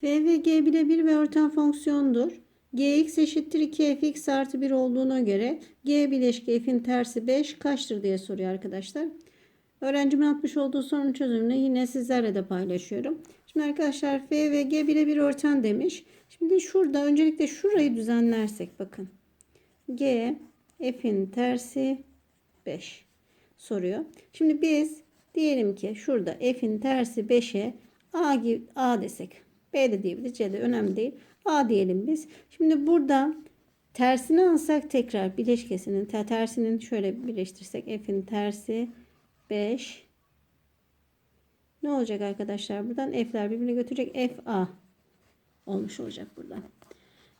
f ve g birebir ve örten fonksiyondur. gx eşittir 2fx artı 1 olduğuna göre g bileşki f'in tersi 5 kaçtır diye soruyor arkadaşlar. Öğrencimin atmış olduğu sorunun çözümünü yine sizlerle de paylaşıyorum. Şimdi arkadaşlar f ve g birebir örten demiş. Şimdi şurada öncelikle şurayı düzenlersek bakın. g f'in tersi 5 soruyor. Şimdi biz diyelim ki şurada f'in tersi 5'e a, a desek. B de diyebiliriz. C de önemli değil. A diyelim biz. Şimdi burada tersini alsak tekrar bileşkesinin tersinin şöyle birleştirsek f'in tersi 5 ne olacak arkadaşlar? Buradan f'ler birbirini götürecek. f a olmuş olacak burada.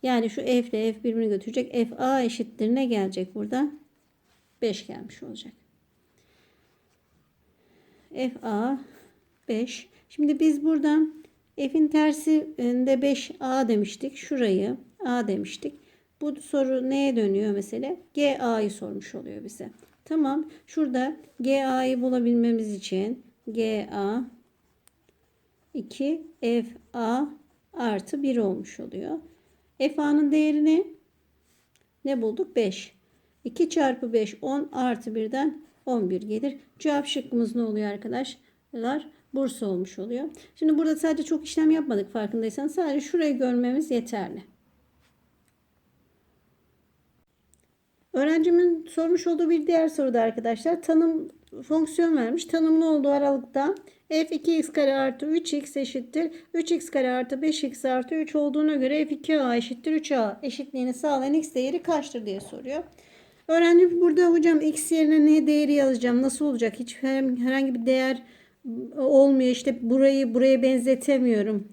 Yani şu f ile f birbirini götürecek. f a eşittir ne gelecek burada? 5 gelmiş olacak. f a 5. Şimdi biz buradan f'in tersinde 5a demiştik. Şurayı a demiştik. Bu soru neye dönüyor mesela? GA'yı sormuş oluyor bize. Tamam. Şurada GA'yı bulabilmemiz için GA 2 FA artı 1 olmuş oluyor. FA'nın değerini ne bulduk? 5. 2 çarpı 5 10 artı 1'den 11 gelir. Cevap şıkkımız ne oluyor arkadaşlar? Bursa olmuş oluyor. Şimdi burada sadece çok işlem yapmadık farkındaysanız. Sadece şurayı görmemiz yeterli. Öğrencimin sormuş olduğu bir diğer soruda arkadaşlar tanım fonksiyon vermiş. Tanımlı olduğu aralıkta f 2x kare artı 3x eşittir. 3x kare artı 5x artı 3 olduğuna göre f 2a eşittir 3a eşitliğini sağlayan x değeri kaçtır diye soruyor. Öğrenci burada hocam x yerine ne değeri yazacağım? Nasıl olacak? Hiç herhangi bir değer olmuyor. İşte burayı buraya benzetemiyorum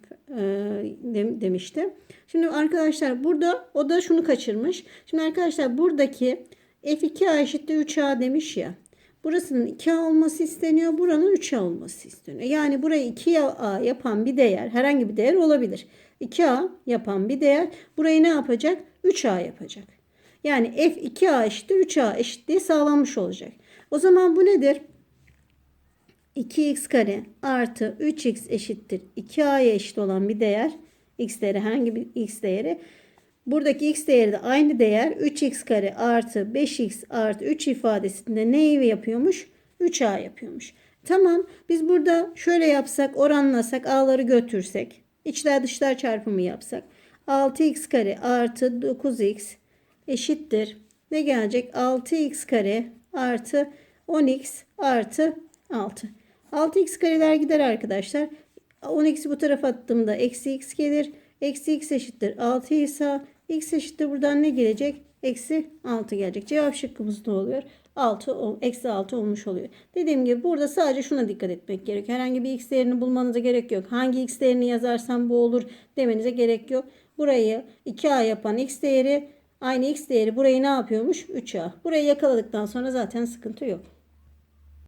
demişti. Şimdi arkadaşlar burada o da şunu kaçırmış. Şimdi arkadaşlar buradaki f2a eşittir 3a demiş ya. Burasının 2a olması isteniyor. Buranın 3a olması isteniyor. Yani burayı 2a yapan bir değer herhangi bir değer olabilir. 2a yapan bir değer burayı ne yapacak? 3a yapacak. Yani f 2a eşittir 3a eşitliği sağlanmış olacak. O zaman bu nedir? 2x kare artı 3x eşittir 2a'ya eşit olan bir değer. X değeri herhangi bir x değeri? Buradaki x değeri de aynı değer. 3x kare artı 5x artı 3 ifadesinde neyi yapıyormuş? 3a yapıyormuş. Tamam biz burada şöyle yapsak oranlasak a'ları götürsek içler dışlar çarpımı yapsak 6x kare artı 9x eşittir. Ne gelecek? 6x kare artı 10x artı 6 6x kareler gider arkadaşlar. 10x'i bu tarafa attığımda eksi x gelir. Eksi x eşittir 6 ise x eşittir buradan ne gelecek? Eksi 6 gelecek. Cevap şıkkımız ne oluyor? 6, eksi 6 olmuş oluyor. Dediğim gibi burada sadece şuna dikkat etmek gerekiyor. Herhangi bir x değerini bulmanıza gerek yok. Hangi x değerini yazarsam bu olur demenize gerek yok. Burayı 2a yapan x değeri aynı x değeri burayı ne yapıyormuş? 3a. Burayı yakaladıktan sonra zaten sıkıntı yok.